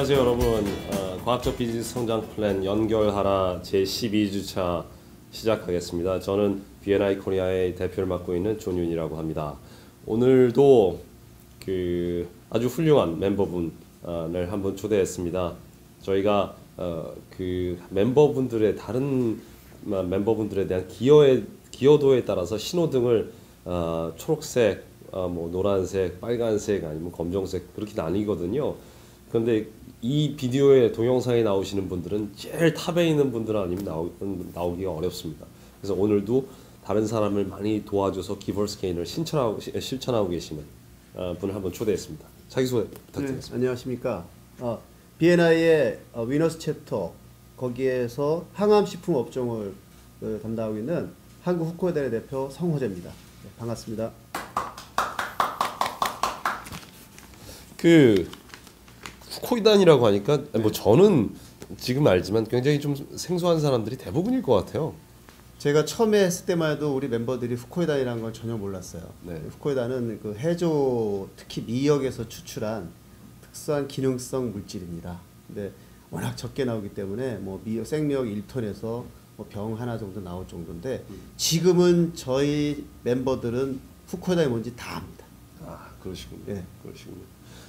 안녕하세요 여러분. 어, 과학적 비즈니스 성장 플랜 연결하라 제12주차 시작하겠습니다. 저는 BNI 코리아의 대표를 맡고 있는 존윤이라고 합니다. 오늘도 그 아주 훌륭한 멤버분을 한번 초대했습니다. 저희가 어, 그 멤버분들의 다른 멤버분들에 대한 기여에 기여도에 따라서 신호등을 어, 초록색, 어, 뭐 노란색, 빨간색 아니면 검정색 그렇게 나뉘거든요. 그런데 이 비디오에 동영상에 나오시는 분들은 제일 탑에 있는 분들 아니면 나오, 나오기가 어렵습니다. 그래서 오늘도 다른 사람을 많이 도와줘서 기벌스 게인을 실천하고, 실천하고 계시는 어, 분을 한번 초대했습니다. 자기 소개 부탁드리겠습니다. 네, 안녕하십니까. 어, BNI의 어, 위너스 챕터 거기에서 항암식품 업종을 어, 담당하고 있는 한국 후코이단의 대표 성호재입니다. 네, 반갑습니다. 그 후코이단이라고 하니까 뭐 저는 지금 알지만 굉장히 좀 생소한 사람들이 대부분일 것 같아요. 제가 처음에 했을 때만 해도 우리 멤버들이 후코이단이라는 걸 전혀 몰랐어요. 네. 후코이단은 그 해조 특히 미역에서 추출한 특수한 기능성 물질입니다. 근데 워낙 적게 나오기 때문에 뭐 미역 생미역 1톤에서 뭐 병 하나 정도 나올 정도인데 지금은 저희 멤버들은 후코이단이 뭔지 다 압니다. 아 그러시군요. 예. 그러시군요.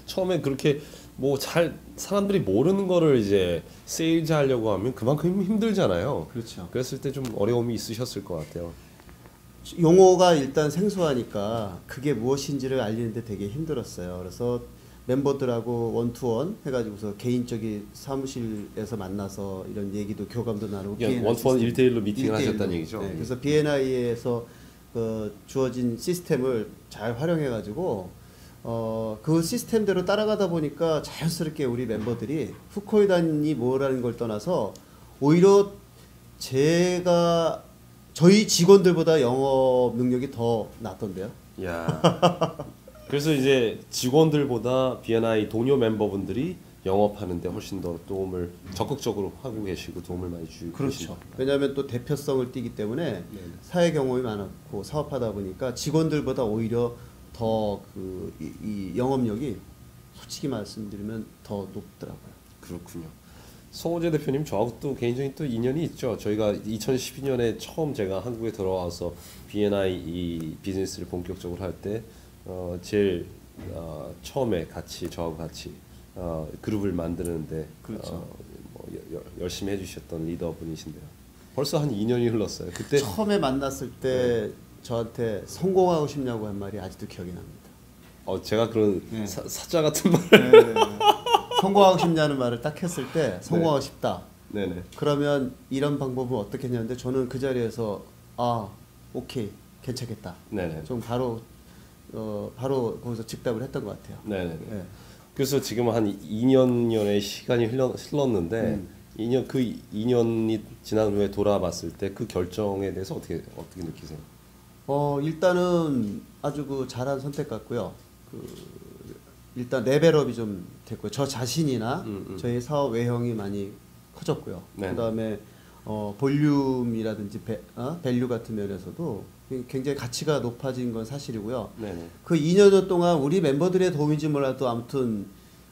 처음에 그렇게 뭐 잘 사람들이 모르는 거를 이제 세일즈 하려고 하면 그만큼 힘들잖아요. 그렇죠. 그랬을 때 좀 어려움이 있으셨을 것 같아요. 용어가 일단 생소하니까 그게 무엇인지를 알리는데 되게 힘들었어요. 그래서 멤버들하고 원투원 해가지고서 개인적인 사무실에서 만나서 이런 얘기도 교감도 나누고 원투원. 일대일로 미팅을 일대일로. 하셨다는 얘기죠? 네, 예. 그래서 BNI에서 그 주어진 시스템을 잘 활용해가지고 어, 그 시스템대로 따라가다 보니까 자연스럽게 우리 멤버들이 후코이단이 뭐라는 걸 떠나서 오히려 제가 저희 직원들보다 영업 능력이 더 낫던데요. 야. 그래서 이제 직원들보다 BNI 동료 멤버분들이 영업하는데 훨씬 더 도움을 적극적으로 하고 계시고 도움을 많이 주고 계십니다. 왜냐하면 또 대표성을 띠기 때문에 네. 사회 경험이 많았고 사업하다 보니까 직원들보다 오히려 더그 이, 이 영업력이 솔직히 말씀드리면 더 높더라고요. 그렇군요. 송호재 대표님 저하고 또 개인적인 또 인연이 있죠. 저희가 2012년에 처음 제가 한국에 들어와서 B&I 이 비즈니스를 본격적으로 할 때 어, 제일 어, 처음에 같이 저하고 같이 어, 그룹을 만드는데 그렇죠. 어, 뭐 여- 여- 열심히 해주셨던 리더분이신데요. 벌써 한 2년이 흘렀어요. 그때 처음에 만났을 때 저한테 성공하고 싶냐고 한 말이 아직도 기억이 납니다. 어, 제가 그런 네. 사, 사자 같은 말. 네. 성공하고 싶냐는 말을 딱 했을 때 성공하고 싶다. 네네. 그러면 이런 방법은 어떻게 했냐는데 저는 그 자리에서 아 오케이 괜찮겠다. 네네. 좀 바로 어 바로 거기서 즉답을 했던 것 같아요. 네네. 예. 그래서 지금 한 2년여의 시간이 흘러, 흘렀는데 음. 2년 그 2년이 지난 후에 돌아봤을 때 그 결정에 대해서 어떻게 어떻게 느끼세요? 어 일단은 아주 그 잘한 선택 같고요. 그 일단 레벨업이 좀 됐고요. 저 자신이나 음, 음. 저희 사업 외형이 많이 커졌고요. 네. 그다음에 어 볼륨이라든지 배, 어? 밸류 같은 면에서도 굉장히 가치가 높아진 건 사실이고요. 네네. 그 2년 동안 우리 멤버들의 도움인지 몰라도 아무튼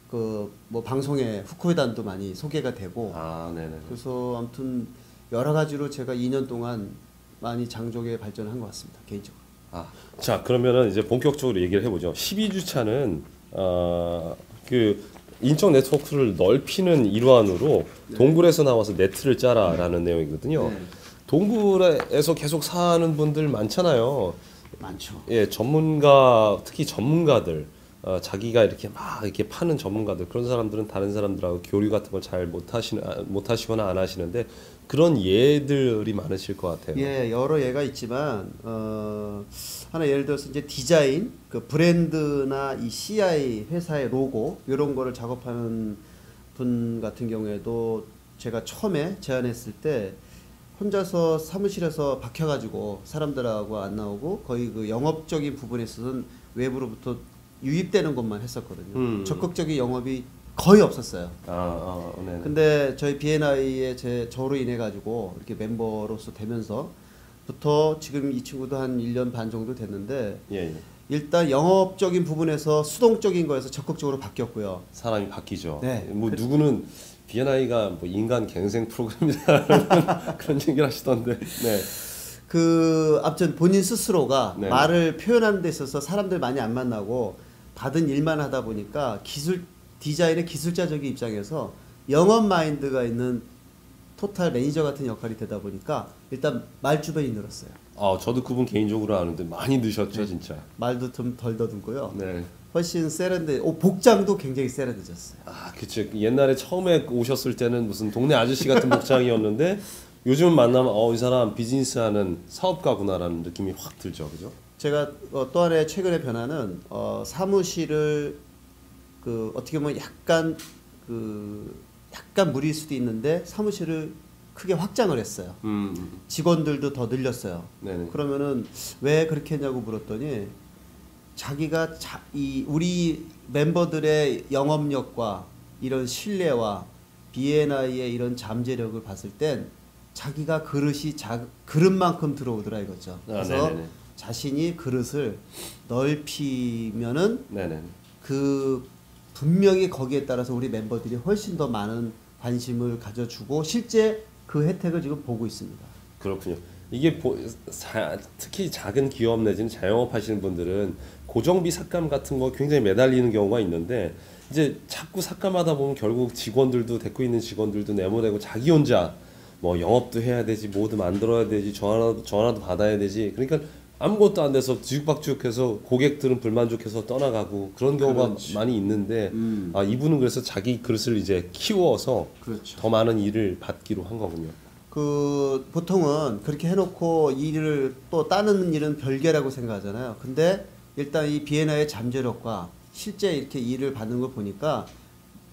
그 뭐 방송에 후코이단도 많이 소개가 되고 아 네네. 그래서 아무튼 여러 가지로 제가 2년 동안 많이 장족에 발전한 것 같습니다 개인적으로. 아, 자 그러면은 이제 본격적으로 얘기를 해보죠. 12주차는 어, 그 인적 네트워크를 넓히는 일환으로 동굴에서 나와서 네트를 짜라라는 내용이거든요. 네. 동굴에서 계속 사는 분들 많잖아요. 많죠. 예, 전문가 특히 전문가들 어, 자기가 이렇게 막 이렇게 파는 전문가들 그런 사람들은 다른 사람들하고 교류 같은 걸 잘 못하시는 아, 못하시거나 안 하시는데 그런 예들이 많으실 것 같아요. 예, 여러 예가 있지만 어, 하나 예를 들어서 이제 디자인, 그 브랜드나 이 CI 회사의 로고 이런 거를 작업하는 분 같은 경우에도 제가 처음에 제안했을 때 혼자서 사무실에서 박혀가지고 사람들하고 안 나오고 거의 그 영업적인 부분에 있어서는 외부로부터 유입되는 것만 했었거든요. 음. 적극적인 영업이 거의 없었어요. 아, 아, 네. 근데 저희 BNI의 제 저로 인해 가지고 이렇게 멤버로서 되면서 부터 지금 이 친구도 한 1년 반 정도 됐는데 예, 예. 일단 영업적인 부분에서 수동적인 거에서 적극적으로 바뀌었고요. 사람이 바뀌죠. 네. 뭐 누구는 B&I가 뭐 인간 갱생 프로그램이다 그런 얘기를 하시던데. 네. 그 아무튼 본인 스스로가 네. 말을 표현하는 데 있어서 사람들 많이 안 만나고 받은 일만 하다 보니까 기술 디자인의 기술자적인 입장에서 영업 마인드가 있는 토탈 매니저 같은 역할이 되다 보니까 일단 말 주변이 늘었어요. 아, 저도 그분 개인적으로 아는데 많이 늦었죠, 진짜. 말도 좀 덜 더듬고요. 네. 훨씬 세련돼. 오, 복장도 굉장히 세련돼졌어요. 아, 그쵸. 옛날에 처음에 오셨을 때는 무슨 동네 아저씨 같은 복장이었는데 요즘 만나면 어, 이 사람 비즈니스 하는 사업가구나라는 느낌이 확 들죠. 그죠? 제가 어, 또 하나의 최근의 변화는 어, 사무실을 그 어떻게 보면 약간 그 약간 무리일 수도 있는데 사무실을 크게 확장을 했어요. 음. 직원들도 더 늘렸어요. 네네. 그러면은 왜 그렇게 했냐고 물었더니 자기가 자, 이 우리 멤버들의 영업력과 이런 신뢰와 B&I의 이런 잠재력을 봤을 땐 자기가 그릇이 자, 그릇만큼 들어오더라 이거죠. 아, 그래서 네네네. 자신이 그릇을 넓히면은 네네. 그 분명히 거기에 따라서 우리 멤버들이 훨씬 더 많은 관심을 가져주고 실제 그 혜택을 지금 보고 있습니다. 그렇군요. 이게 보, 사, 특히 작은 기업 내지는 자영업 하시는 분들은 고정비 삭감 같은 거 굉장히 매달리는 경우가 있는데 이제 자꾸 삭감하다 보면 결국 직원들도 데리고 있는 직원들도 내보내고 자기 혼자 뭐 영업도 해야 되지 뭐도 만들어야 되지 전화도 전화도 받아야 되지 그러니까 아무것도 안 돼서 뒤죽박죽해서 고객들은 불만족해서 떠나가고 그런 경우가 그렇지. 많이 있는데 음. 아 이분은 그래서 자기 그릇을 이제 키워서 그렇죠. 더 많은 일을 받기로 한 거군요. 그 보통은 그렇게 해놓고 일을 또 다른 일은 별개라고 생각하잖아요. 근데 일단 이 비엔나의 잠재력과 실제 이렇게 일을 받는 걸 보니까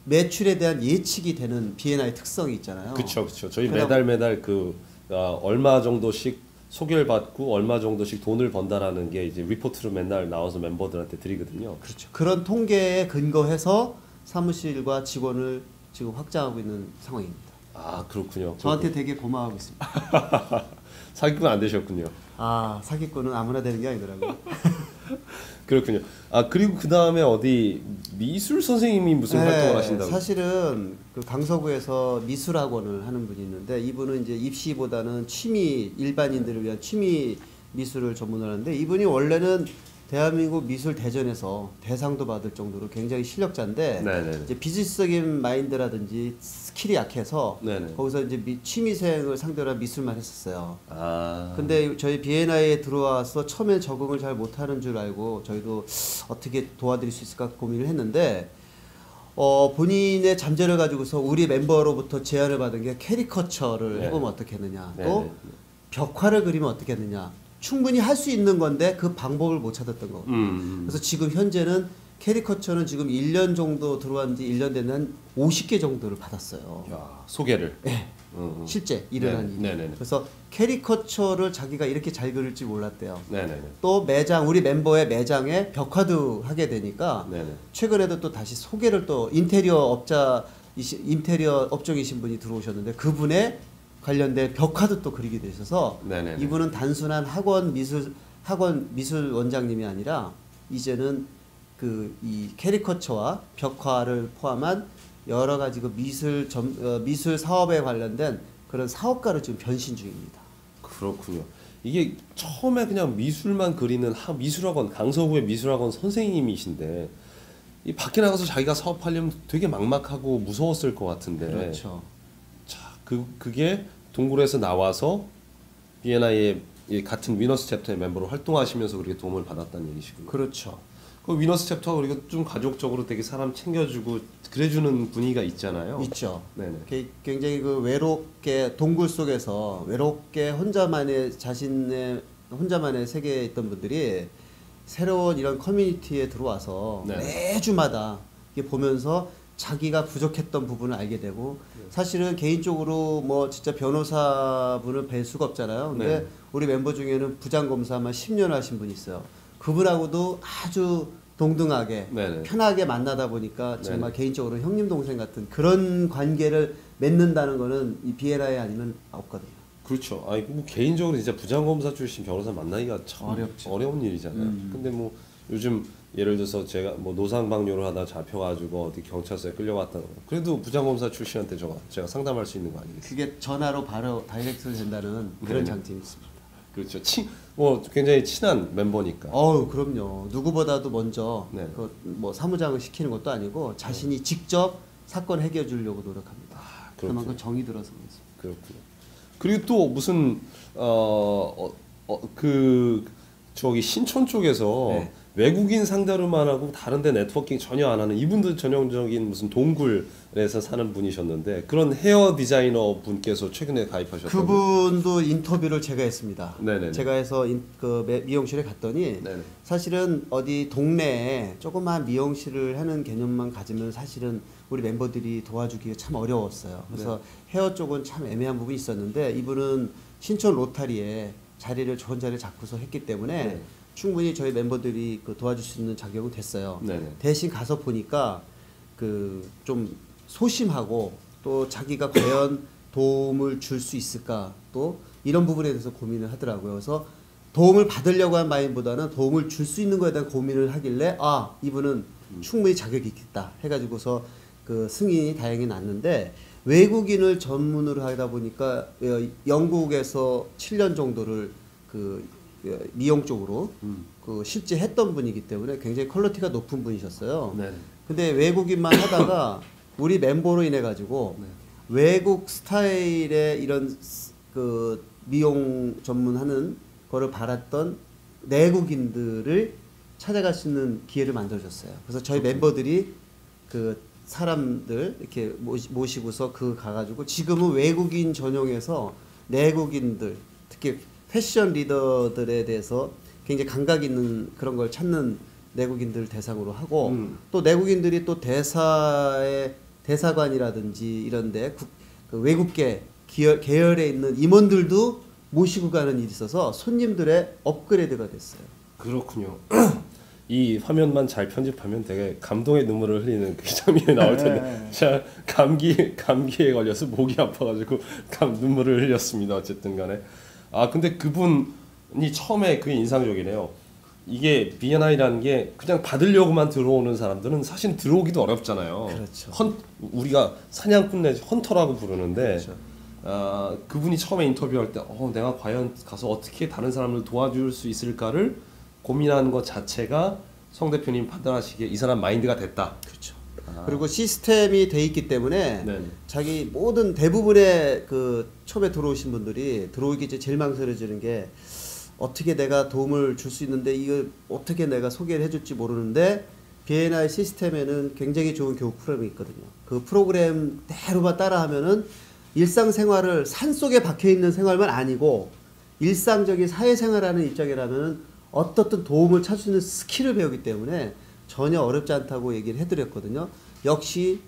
매출에 대한 예측이 되는 비엔나의 특성이 있잖아요. 그렇죠, 그렇죠. 저희 매달 매달 그 아, 얼마 정도씩 소개를 받고 얼마 정도씩 돈을 번다라는 게 이제 리포트로 맨날 나와서 멤버들한테 드리거든요. 그렇죠. 그런 통계에 근거해서 사무실과 직원을 지금 확장하고 있는 상황입니다. 아 그렇군요. 저한테 되게 고마워하고 있습니다. 사기꾼 안 되셨군요. 아 사기꾼은 아무나 되는 게 아니더라고요. 그렇군요. 아 그리고 그 다음에 어디 미술 선생님이 무슨 네, 활동을 하신다고? 사실은 그 강서구에서 미술학원을 하는 분이 있는데 이분은 이제 입시보다는 취미 일반인들을 위한 취미 미술을 전문을 하는데 이분이 원래는 대한민국 미술 대전에서 대상도 받을 정도로 굉장히 실력자인데 네네. 이제 비즈니스적인 마인드라든지 스킬이 약해서 네네. 거기서 이제 미- 취미생을 상대로 한 미술만 했었어요. 아 근데 저희 비엔나에 들어와서 처음에 적응을 잘 못하는 줄 알고 저희도 어떻게 도와드릴 수 있을까 고민을 했는데 어, 본인의 잠재를 가지고서 우리 멤버로부터 제안을 받은 게 캐리커처를 네. 해보면 어떻겠느냐 네, 또 네. 벽화를 그리면 어떻겠느냐 충분히 할 수 있는 건데 그 방법을 못 찾았던 거. 음, 그래서 지금 현재는 캐리커처는 지금 1년 정도 들어왔는지 1년 되는 한 50개 정도를 받았어요. 음. 야 소개를. 네. 음, 음. 실제 일어난 네, 일이. 네네네. 그래서 캐리커처를 자기가 이렇게 잘 그릴지 몰랐대요. 네네네. 또 매장 우리 멤버의 매장에 벽화도 하게 되니까 네네. 최근에도 또 다시 소개를 또 인테리어 업자 인테리어 업종이신 분이 들어오셨는데 그분의 관련된 벽화도 또 그리게 되셔서 네네네. 이분은 단순한 학원 미술 학원 미술 원장님이 아니라 이제는 그 이 캐리커처와 벽화를 포함한 여러 가지 그 미술 점, 어, 미술 사업에 관련된 그런 사업가로 지금 변신 중입니다. 그렇군요. 이게 처음에 그냥 미술만 그리는 하, 미술학원 강서구의 미술학원 선생님이신데 이 밖에 나가서 자기가 사업하려면 되게 막막하고 무서웠을 것 같은데 그렇죠. 자, 그 그게 동굴에서 나와서 이 같은 위너스 챕터의 멤버로 활동하시면서 그렇게 도움을 받았다는 얘기시군요. 그렇죠. 그 위너스 챕터가 우리가 좀 가족적으로 되게 사람 챙겨주고 그래주는 분위기가 있잖아요. 있죠. 네네. 게- 굉장히 그 외롭게 동굴 속에서 외롭게 혼자만의 자신의 혼자만의 세계에 있던 분들이 새로운 이런 커뮤니티에 들어와서 네. 매주마다 이게 보면서 자기가 부족했던 부분을 알게 되고 사실은 개인적으로 뭐 진짜 변호사분을 뵐 수가 없잖아요. 근데 네. 우리 멤버 중에는 부장 검사만 10년 하신 분이 있어요. 그분하고도 아주 동등하게 네네. 편하게 만나다 보니까 정말 네네. 개인적으로 형님 동생 같은 그런 관계를 맺는다는 거는 이 비에라에 아니면 없거든요. 그렇죠. 아니 뭐 개인적으로 진짜 부장 검사 출신 변호사 만나기가 참 어렵죠. 어려운 일이잖아요. 음. 근데 뭐 요즘 예를 들어서 제가 뭐 노상방뇨를 하다 잡혀가지고 어디 경찰서에 끌려갔다. 그래도 부장검사 출신한테 제가 제가 상담할 수 있는 거 아니겠어요? 그게 전화로 바로 다이렉트로 된다는 그런 네. 장점이 있습니다. 그렇죠. 친, 뭐 굉장히 친한 멤버니까. 어우 그럼요. 누구보다도 먼저 네. 그뭐 사무장을 시키는 것도 아니고 자신이 직접 사건 해결해 주려고 노력합니다. 아. 그만큼 정이 들어서. 그렇군요. 그리고 또 무슨 어, 어어그 저기 신촌 쪽에서 네. 외국인 상대로만 하고 다른데 네트워킹 전혀 안 하는 이분도 전형적인 무슨 동굴에서 사는 분이셨는데 그런 헤어 디자이너 분께서 최근에 가입하셨다고. 그분도 인터뷰를 제가 했습니다. 네네네. 제가 해서 인, 그 매- 미용실에 갔더니 네네. 사실은 어디 동네에 조그만 미용실을 하는 개념만 가지면 사실은 우리 멤버들이 도와주기가 참 어려웠어요. 그래서 네. 헤어 쪽은 참 애매한 부분이 있었는데 이분은 신촌 로타리에 자리를 좋은 자리를 잡고서 했기 때문에 네. 충분히 저희 멤버들이 그 도와줄 수 있는 자격은 됐어요. 네네. 대신 가서 보니까 그 좀 소심하고 또 자기가 과연 도움을 줄 수 있을까 또 이런 부분에 대해서 고민을 하더라고요. 그래서 도움을 받으려고 한 마음보다는 도움을 줄 수 있는 거에 대한 고민을 하길래 아 이분은 충분히 자격이 있겠다 해가지고서 그 승인이 다행히 났는데 외국인을 전문으로 하다 보니까 어, 영국에서 7년 정도를 그 어, 미용 쪽으로 음. 그 실제 했던 분이기 때문에 굉장히 퀄리티가 높은 분이셨어요. 네. 근데 외국인만 하다가 우리 멤버로 인해 가지고 네. 외국 스타일의 이런 스- 그 미용 전문하는 거를 바랐던 내국인들을 찾아갈 수 있는 기회를 만들어줬어요. 그래서 저희 멤버들이 그 사람들 이렇게 모시, 모시고서 그 가가지고 지금은 외국인 전용에서 내국인들 특히 패션 리더들에 대해서 굉장히 감각 있는 그런 걸 찾는 내국인들 대상으로 하고 음. 또 내국인들이 또 대사의 대사관이라든지 이런데 국- 그 외국계 기열, 계열에 있는 임원들도 모시고 가는 일이 있어서 손님들의 업그레이드가 됐어요. 그렇군요. 이 화면만 잘 편집하면 되게 감동의 눈물을 흘리는 그 장면이 나올 텐데 네. 제가 감기 감기에 걸려서 목이 아파가지고 감 눈물을 흘렸습니다. 어쨌든 간에 아 근데 그분이 처음에 그 인상적이네요. 이게 B&I라는 게 그냥 받으려고만 들어오는 사람들은 사실 들어오기도 어렵잖아요. 그렇죠. 헌 우리가 사냥꾼 내지 헌터라고 부르는데 그렇죠. 아, 그분이 처음에 인터뷰할 때 어, 내가 과연 가서 어떻게 다른 사람을 도와줄 수 있을까를 고민하는 것 자체가 성 대표님 판단하시기에 이 사람 마인드가 됐다. 그렇죠. 아. 그리고 시스템이 돼 있기 때문에 네. 자기 모든 대부분의 그 처음에 들어오신 분들이 들어오기 전에 제일 망설여지는 게 어떻게 내가 도움을 줄 수 있는데 이걸 어떻게 내가 소개를 해줄지 모르는데 B&I 시스템에는 굉장히 좋은 교육 프로그램이 있거든요. 그 프로그램대로만 따라하면은 일상생활을 산 속에 박혀 있는 생활만 아니고 일상적인 사회생활하는 입장이라면 어떻든 도움을 찾을 수 있는 스킬을 배우기 때문에 전혀 어렵지 않다고 얘기를 해드렸거든요. 역시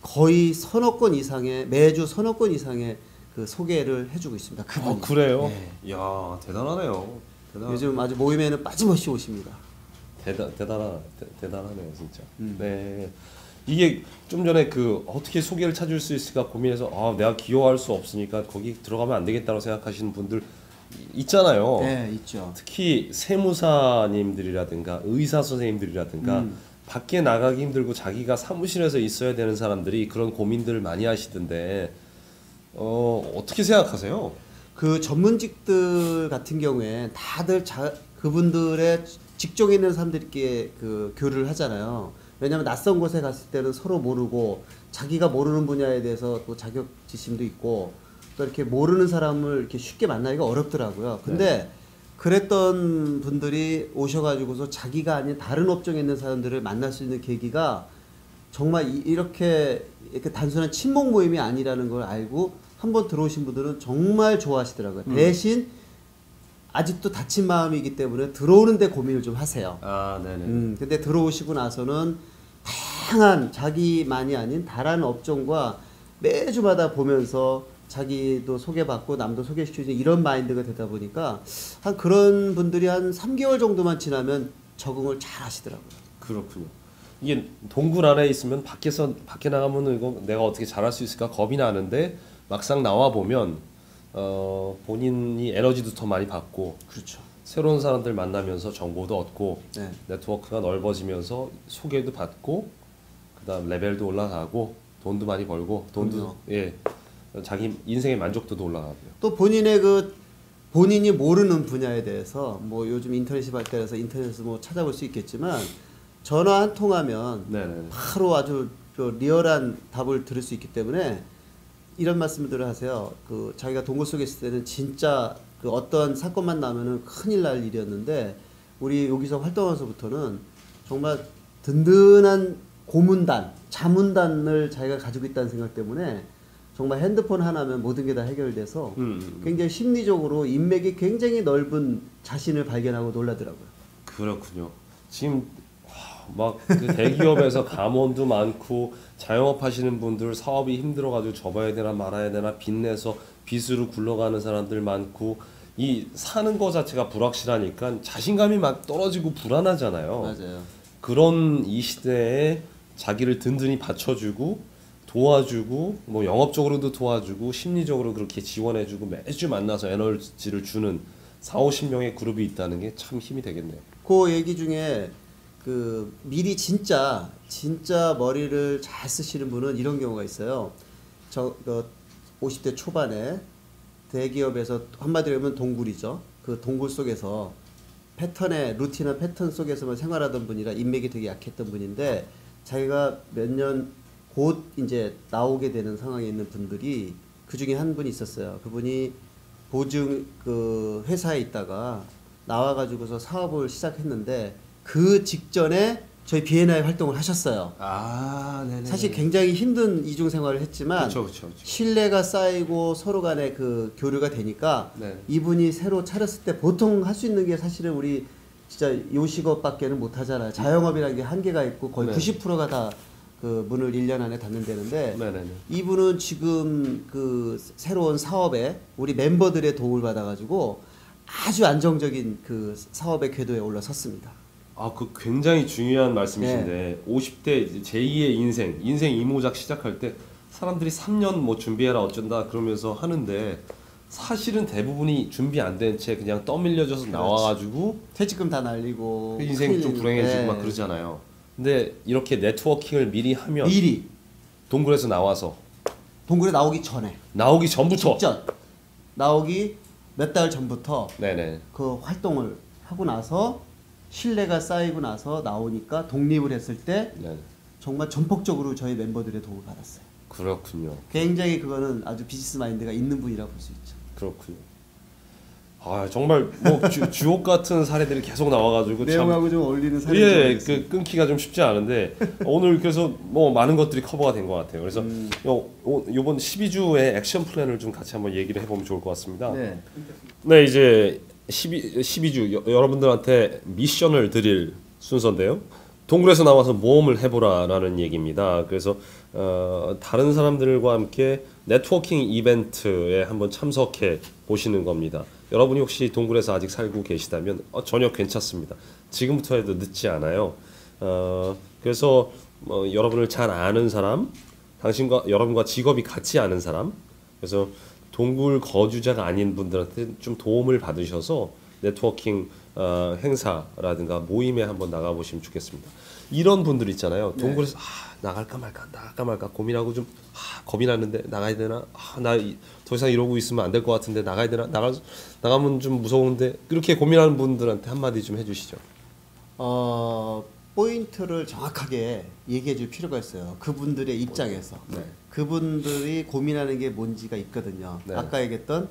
거의 서너 건 이상의 매주 서너 건 이상의 그 소개를 해주고 있습니다. 그분이. 어, 그래요? 예. 이야 대단하네요. 대단. 요즘 아주 모임에는 빠짐없이 오십니다. 대단 대단하 대, 대단하네요 진짜. 음. 네. 이게 좀 전에 그 어떻게 소개를 찾을 수 있을까 고민해서 아 내가 기여할 수 없으니까 거기 들어가면 안 되겠다고 생각하시는 분들 이- 있잖아요. 네, 있죠. 특히 세무사님들이라든가 의사 선생님들이라든가 음. 밖에 나가기 힘들고 자기가 사무실에서 있어야 되는 사람들이 그런 고민들을 많이 하시던데 어 어떻게 생각하세요? 그 전문직들 같은 경우에 다들 자, 그분들의 직종에 있는 사람들끼리 그 교류를 하잖아요. 왜냐하면 낯선 곳에 갔을 때는 서로 모르고 자기가 모르는 분야에 대해서 또 자격 지심도 있고 또 이렇게 모르는 사람을 이렇게 쉽게 만나기가 어렵더라고요. 근데 그랬던 분들이 오셔가지고서 자기가 아닌 다른 업종에 있는 사람들을 만날 수 있는 계기가 정말 이- 이렇게 이렇게 단순한 친목 모임이 아니라는 걸 알고 한번 들어오신 분들은 정말 좋아하시더라고요. 음. 대신 아직도 다친 마음이기 때문에 들어오는데 고민을 좀 하세요. 아 네네. 음, 근데 들어오시고 나서는 다양한 자기만이 아닌 다른 업종과 매주마다 보면서 자기도 소개받고 남도 소개시켜주는 이런 마인드가 되다 보니까 한 그런 분들이 한 3개월 정도만 지나면 적응을 잘 하시더라고요. 그렇군요. 이게 동굴 안에 있으면 밖에서 밖에 나가면 이거 내가 어떻게 잘할 수 있을까 겁이 나는데 막상 나와 보면 어, 본인이 에너지도 더 많이 받고 그렇죠. 새로운 사람들 만나면서 정보도 얻고 네. 네트워크가 넓어지면서 소개도 받고 그다음 레벨도 올라가고 돈도 많이 벌고 돈도 그럼요. 예 자기 인생의 만족도도 올라가고요. 또 본인의 그 본인이 모르는 분야에 대해서 뭐 요즘 인터넷이 발달해서 인터넷에서 뭐 찾아볼 수 있겠지만 전화 한 통하면 네네. 바로 아주 저 리얼한 답을 들을 수 있기 때문에 이런 말씀들을 하세요. 그 자기가 동굴 속에 있을 때는 진짜 그 어떤 사건만 나면은 큰일 날 일이었는데 우리 여기서 활동하면서부터는 정말 든든한 고문단, 자문단을 자기가 가지고 있다는 생각 때문에 정말 핸드폰 하나면 모든 게 다 해결돼서 음, 굉장히 심리적으로 인맥이 굉장히 넓은 자신을 발견하고 놀라더라고요. 그렇군요. 지금 막 그 대기업에서 감원도 많고 자영업 하시는 분들 사업이 힘들어가지고 접어야 되나 말아야 되나 빚내서 빚으로 굴러가는 사람들 많고 이 사는 거 자체가 불확실하니까 자신감이 막 떨어지고 불안하잖아요. 맞아요. 그런 이 시대에 자기를 든든히 받쳐주고 도와주고 뭐 영업적으로도 도와주고 심리적으로 그렇게 지원해주고 매주 만나서 에너지를 주는 4, 50명의 그룹이 있다는 게 참 힘이 되겠네요. 그 얘기 중에 그 미리 진짜 진짜 머리를 잘 쓰시는 분은 이런 경우가 있어요. 저 그 50대 초반에 대기업에서 한마디로 하면 동굴이죠. 그 동굴 속에서 패턴의 루틴한 패턴 속에서만 생활하던 분이라 인맥이 되게 약했던 분인데 자기가 몇년 곧 이제 나오게 되는 상황에 있는 분들이 그 중에 한 분이 있었어요. 그분이 보증 그 회사에 있다가 나와가지고서 사업을 시작했는데 그 직전에 저희 B&I 활동을 하셨어요. 아, 네네. 사실 굉장히 힘든 이중 생활을 했지만 그렇죠, 그렇죠. 신뢰가 쌓이고 서로 간의 그 교류가 되니까 네. 이분이 새로 차렸을 때 보통 할 수 있는 게 사실은 우리 진짜 요식업밖에는 못 하잖아요. 자영업이라는 게 한계가 있고 거의 네. 90%가 다 그 문을 1년 안에 닫는다는데 네네네. 이분은 지금 그 새로운 사업에 우리 멤버들의 도움을 받아가지고 아주 안정적인 그 사업의 궤도에 올라섰습니다. 아, 그 굉장히 중요한 말씀이신데 50대 이제 제2의 인생, 인생 이모작 시작할 때 사람들이 3년 뭐 준비해라 어쩐다 그러면서 하는데 사실은 대부분이 준비 안 된 채 그냥 떠밀려져서 나와가지고 퇴직금 다 날리고 그 인생 좀 불행해지고 네. 막 그러잖아요. 근데 이렇게 네트워킹을 미리 하면 미리. 동굴에서 나와서 동굴에 나오기 전에. 나오기 전부터. 직전. 나오기 몇 달 전부터 네네. 그 활동을 하고 나서 신뢰가 쌓이고 나서 나오니까 독립을 했을 때 네. 정말 전폭적으로 저희 멤버들의 도움을 받았어요. 그렇군요. 굉장히 그거는 아주 비즈니스 마인드가 있는 분이라고 볼 수 있죠. 그렇군요. 아 정말 뭐 주, 주옥 같은 사례들이 계속 나와가지고 참 내용하고 좀 어울리는 사례 예, 그 끊기가 좀 쉽지 않은데 오늘 그래서 뭐 많은 것들이 커버가 된 것 같아요. 그래서 음. 요, 요, 요번 12주의 액션 플랜을 좀 같이 한번 얘기를 해보면 좋을 것 같습니다. 네. 네, 이제 12, 12주 여, 여러분들한테 미션을 드릴 순서인데요. 동굴에서 나와서 모험을 해보라라는 얘기입니다. 그래서 어, 다른 사람들과 함께 네트워킹 이벤트에 한번 참석해 보시는 겁니다. 여러분이 혹시 동굴에서 아직 살고 계시다면 어, 전혀 괜찮습니다. 지금부터 해도 늦지 않아요. 어, 그래서 뭐 여러분을 잘 아는 사람, 당신과 여러분과 직업이 같지 않은 사람, 그래서 동굴 거주자가 아닌 분들한테 좀 도움을 받으셔서 네트워킹 어, 행사라든가 모임에 한번 나가 보시면 좋겠습니다. 이런 분들 있잖아요. 동굴에서 아, 나갈까 말까 나갈까 말까 고민하고 좀 아, 겁이 나는데 나가야 되나? 아, 나더 이상 이러고 있으면 안 될 것 같은데 나가야 되나? 나가 나가면 좀 무서운데 그렇게 고민하는 분들한테 한마디 좀 해주시죠. 어, 포인트를 정확하게 얘기해 줄 필요가 있어요. 그분들의 입장에서. 네. 그분들이 고민하는 게 뭔지가 있거든요. 네. 아까 얘기했던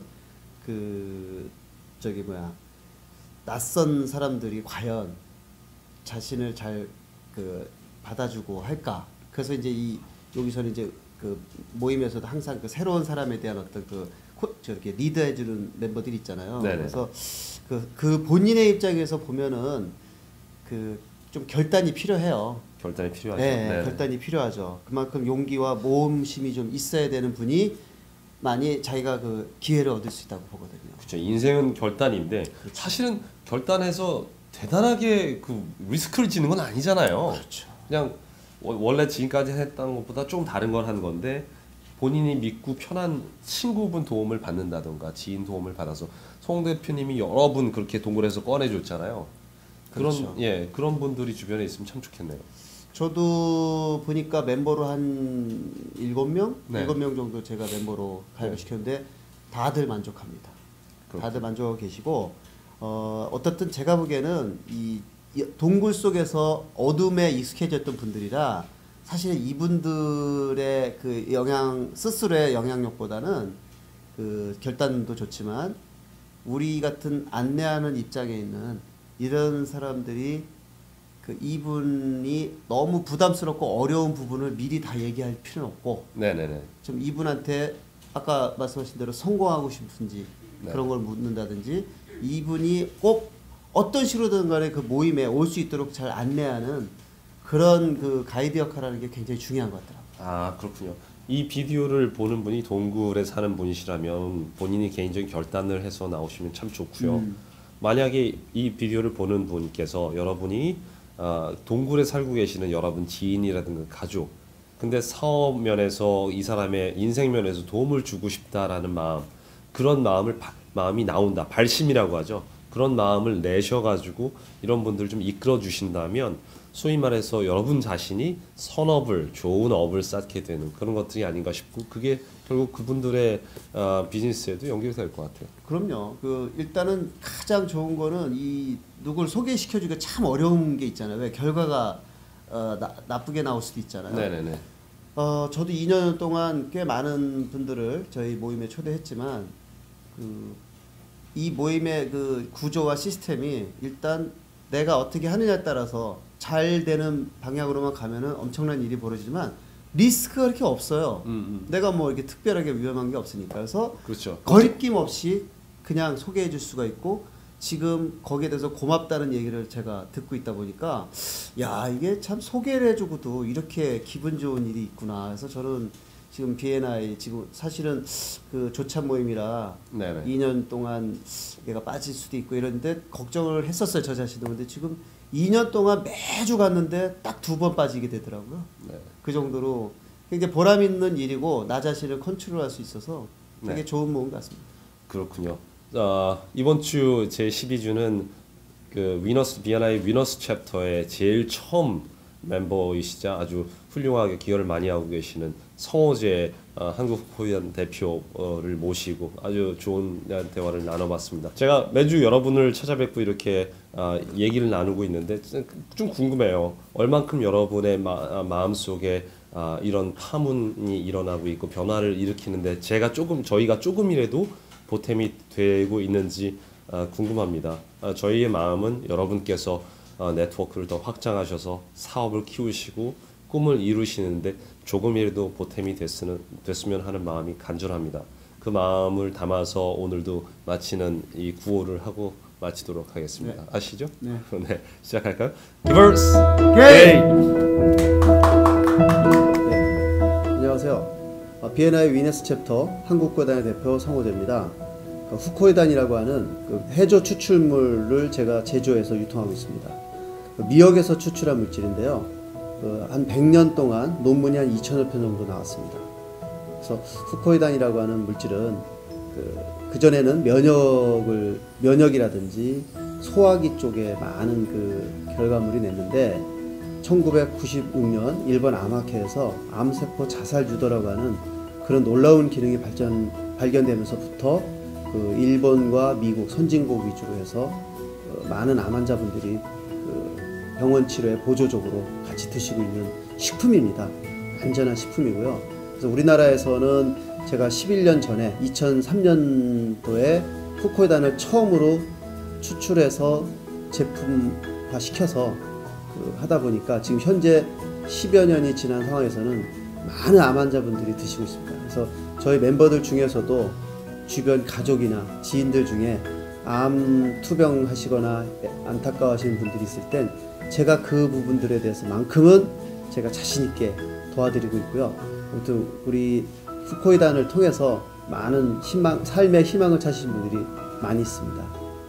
그 저기 뭐야 낯선 사람들이 과연 자신을 잘 그 받아주고 할까? 그래서 이제 이 여기서는 이제 그 모임에서도 항상 그 새로운 사람에 대한 어떤 그 코, 저렇게 리드해주는 멤버들이 있잖아요. 네네. 그래서 그, 그 본인의 입장에서 보면은 그 좀 결단이 필요해요. 결단이 필요하죠. 네, 네네. 결단이 필요하죠. 그만큼 용기와 모험심이 좀 있어야 되는 분이 많이 자기가 그 기회를 얻을 수 있다고 보거든요. 그렇죠. 인생은 결단인데 그렇죠. 사실은 결단해서 대단하게 그 리스크를 지는 건 아니잖아요. 그렇죠. 그냥 워- 원래 지금까지 했던 것보다 좀 다른 걸 한 건데 본인이 믿고 편한 친구분 도움을 받는다던가 지인 도움을 받아서 송 대표님이 여러 분 그렇게 동굴에서 꺼내줬잖아요. 그런 그렇죠. 예 그런 분들이 주변에 있으면 참 좋겠네요. 저도 보니까 멤버로 한 일곱 명, 네. 일곱 명 정도 제가 멤버로 가입을 시켰는데 다들 만족합니다. 다들 만족하고 계시고 어, 어떻든 제가 보기에는 이이 동굴 속에서 어둠에 익숙해졌던 분들이라 사실 이분들의 그 영향 스스로의 영향력보다는 그 결단도 좋지만 우리 같은 안내하는 입장에 있는 이런 사람들이 그 이분이 너무 부담스럽고 어려운 부분을 미리 다 얘기할 필요는 없고 네네네. 좀 이분한테 아까 말씀하신 대로 성공하고 싶은지 네. 그런 걸 묻는다든지 이분이 꼭 어떤 식으로든 간에 그 모임에 올 수 있도록 잘 안내하는 그런 그 가이드 역할하는 게 굉장히 중요한 것 같더라고요. 아 그렇군요. 이 비디오를 보는 분이 동굴에 사는 분이시라면 본인이 개인적인 결단을 해서 나오시면 참 좋고요. 음. 만약에 이 비디오를 보는 분께서 여러분이 아, 동굴에 살고 계시는 여러분 지인이라든가 가족, 근데 사업 면에서 이 사람의 인생 면에서 도움을 주고 싶다라는 마음, 그런 마음을 바- 마음이 나온다. 발심이라고 하죠. 그런 마음을 내셔가지고 이런 분들 좀 이끌어 주신다면 소위 말해서 여러분 자신이 선업을 좋은 업을 쌓게 되는 그런 것들이 아닌가 싶고 그게 결국 그분들의 어, 비즈니스에도 연결이 될것 같아요. 그럼요. 그 일단은 가장 좋은 거는 이 누굴 소개시켜주기가 참 어려운 게 있잖아요. 왜 결과가 어, 나, 나쁘게 나올 수도 있잖아요. 네네네. 어, 저도 2년 동안 꽤 많은 분들을 저희 모임에 초대했지만 그 이 모임의 그 구조와 시스템이 일단 내가 어떻게 하느냐에 따라서 잘 되는 방향으로만 가면은 엄청난 일이 벌어지지만 리스크가 그렇게 없어요. 음, 음. 내가 뭐 이렇게 특별하게 위험한 게 없으니까. 그래서 그렇죠. 거리낌 없이 그냥 소개해 줄 수가 있고 지금 거기에 대해서 고맙다는 얘기를 제가 듣고 있다 보니까 야 이게 참 소개를 해 주고도 이렇게 기분 좋은 일이 있구나 그래서 저는 지금 B&I 지금 사실은 그 조찬 모임이라 네네. 2년 동안 얘가 빠질 수도 있고 이런데 걱정을 했었어요 저 자신도 근데 지금 2년 동안 매주 갔는데 딱 두 번 빠지게 되더라고요 네. 그 정도로 굉장히 보람 있는 일이고 나 자신을 컨트롤할 수 있어서 되게 네. 좋은 모임 같습니다. 그렇군요. 어, 이번 주 제 12주는 그 위너스 비아나의 위너스 챕터의 제일 처음 멤버이시자 아주 훌륭하게 기여를 많이 하고 계시는 성호재 어, 한국 코리안 대표를 모시고 아주 좋은 대화를 나눠봤습니다. 제가 매주 여러분을 찾아뵙고 이렇게 아, 얘기를 나누고 있는데 좀 궁금해요. 얼만큼 여러분의 마, 마음 속에 아, 이런 파문이 일어나고 있고 변화를 일으키는데 제가 조금 저희가 조금이라도 보탬이 되고 있는지 아, 궁금합니다. 아, 저희의 마음은 여러분께서 어, 네트워크를 더 확장하셔서 사업을 키우시고 꿈을 이루시는데 조금이라도 보탬이 됐으면, 됐으면 하는 마음이 간절합니다. 그 마음을 담아서 오늘도 마치는 이 구호를 하고 마치도록 하겠습니다. 아시죠? 네. 네, 시작할까요? Divorce Gay! Gay! 네. 안녕하세요. 어, B&I 위네스 챕터 한국고단의 대표 성호재입니다. 그 후코이단이라고 하는 그 해조 추출물을 제가 제조해서 유통하고 있습니다. 그 미역에서 추출한 물질인데요. 그한 100년 동안 논문이 한 2천여 편 정도 나왔습니다. 그래서 후코이단이라고 하는 물질은 그, 그전에는 면역을 면역이라든지 소화기 쪽에 많은 그 결과물이 냈는데 1996년 일본 암학회에서 암세포 자살 유도라고 하는 그런 놀라운 기능이 발전 발견되면서부터 그 일본과 미국 선진국 위주로 해서 어, 많은 암 환자분들이 그 병원 치료에 보조적으로 같이 드시고 있는 식품입니다. 안전한 식품이고요. 그래서 우리나라에서는 제가 11년 전에 2003년도에 후코이단을 처음으로 추출해서 제품화 시켜서 그 하다 보니까 지금 현재 10여 년이 지난 상황에서는 많은 암 환자분들이 드시고 있습니다. 그래서 저희 멤버들 중에서도 주변 가족이나 지인들 중에 암 투병 하시거나 안타까워하시는 분들이 있을 땐 제가 그 부분들에 대해서만큼은 제가 자신 있게 도와드리고 있고요. 아무튼 우리 후코이단을 통해서 많은 희망, 삶의 희망을 찾으신 분들이 많이 있습니다.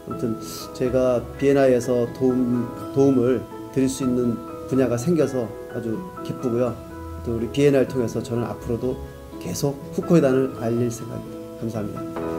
아무튼 제가 B&I에서 도움, 도움을 드릴 수 있는 분야가 생겨서 아주 기쁘고요. 또 우리 B&I를 통해서 저는 앞으로도 계속 후코이단을 알릴 생각입니다. 감사합니다.